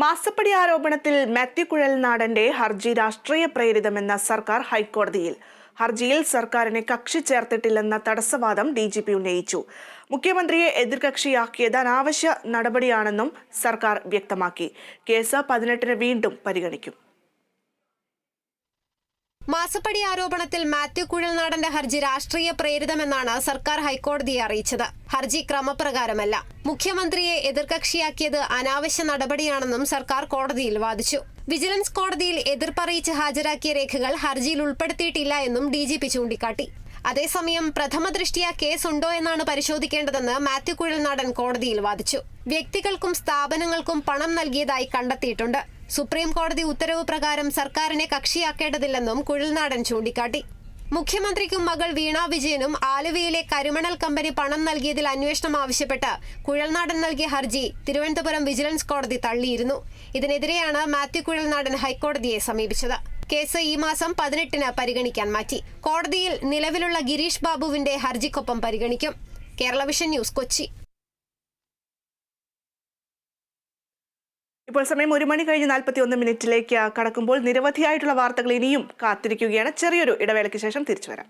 മാസപ്പടി ആരോപണത്തിൽ മാത്യു കുഴൽനാടന്റെ ഹർജി രാഷ്ട്രീയ പ്രേരിതമെന്ന സർക്കാർ ഹൈക്കോടതിയിൽ. ഹർജിയിൽ സർക്കാരിനെ കക്ഷി ചേർത്തിട്ടില്ലെന്ന തടസ്സവാദം ഡി ജി പി ഉന്നയിച്ചു. മുഖ്യമന്ത്രിയെ എതിർകക്ഷിയാക്കിയത് അനാവശ്യ നടപടിയാണെന്നും സർക്കാർ വ്യക്തമാക്കി. കേസ് പതിനെട്ടിന് വീണ്ടും പരിഗണിക്കും. മാസപ്പടി ആരോപണത്തിൽ മാത്യു കുഴൽനാടന്റെ ഹർജി രാഷ്ട്രീയ പ്രേരിതമെന്നാണ് സർക്കാർ ഹൈക്കോടതിയെ അറിയിച്ചത്. ഹർജി ക്രമപ്രകാരമല്ല. മുഖ്യമന്ത്രിയെ എതിർകക്ഷിയാക്കിയത് അനാവശ്യ നടപടിയാണെന്നും സർക്കാർ കോടതിയിൽ വാദിച്ചു. വിജിലൻസ് കോടതിയിൽ എതിർപ്പറിയിച്ച് ഹാജരാക്കിയ രേഖകൾ ഹർജിയിൽ ഉൾപ്പെടുത്തിയിട്ടില്ല എന്നും ഡി ജി പി ചൂണ്ടിക്കാട്ടി. അതേസമയം പ്രഥമ ദൃഷ്ടിയ ഉണ്ടോ എന്നാണ് പരിശോധിക്കേണ്ടതെന്ന് മാത്യു കുഴൽനാടൻ കോടതിയിൽ വാദിച്ചു. വ്യക്തികൾക്കും സ്ഥാപനങ്ങൾക്കും പണം നൽകിയതായി കണ്ടെത്തിയിട്ടുണ്ട്. സുപ്രീം കോടതി ഉത്തരവ് പ്രകാരം സർക്കാരിനെ കക്ഷിയാക്കേണ്ടതില്ലെന്നും കുഴൽനാടൻ ചൂണ്ടിക്കാട്ടി. മുഖ്യമന്ത്രിക്കും മകൾ വീണ വിജയനും ആലുവയിലെ കരിമണൽ കമ്പനി പണം നൽകിയതിൽ അന്വേഷണം ആവശ്യപ്പെട്ട് കുഴൽനാടൻ നൽകിയ ഹർജി തിരുവനന്തപുരം വിജിലൻസ് കോടതി തള്ളിയിരുന്നു. ഇതിനെതിരെയാണ് മാത്യു കുഴൽനാടൻ ഹൈക്കോടതിയെ സമീപിച്ചത്. കേസ് ഈ മാസം പതിനെട്ടിന് പരിഗണിക്കാൻ മാറ്റി. കോടതിയിൽ നിലവിലുള്ള ഗിരീഷ് ബാബുവിന്റെ ഹർജിക്കൊപ്പം പരിഗണിക്കും. Kerala vision news Kochi. ഇപ്പോൾ സമയം ഒരു മണി കഴിഞ്ഞ് നാൽപ്പത്തി ഒന്ന് മിനിറ്റിലേക്ക് കടക്കുമ്പോൾ നിരവധിയായിട്ടുള്ള വാർത്തകൾ ഇനിയും കാത്തിരിക്കുകയാണ്. ചെറിയൊരു ഇടവേളയ്ക്ക് ശേഷം തിരിച്ചു വരാം.